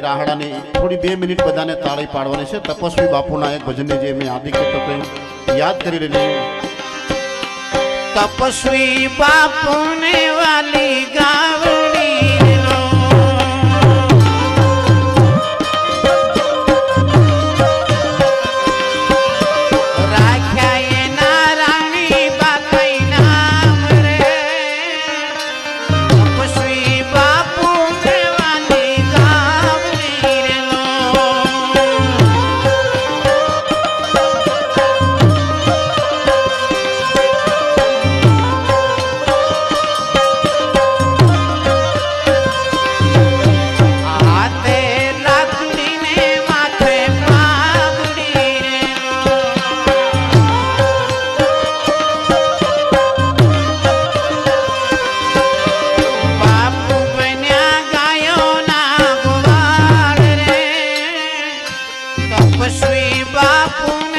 રાહડાની થોડી બે મિનિટ બધાને તાળી પાડવાની છે. તપસ્વી બાપુના એક ભજનની જે મેં આદિ હતો યાદ કરી લેજો તપસ્વી બાપુને વાલી ગાવ તપસ્વી બાપુ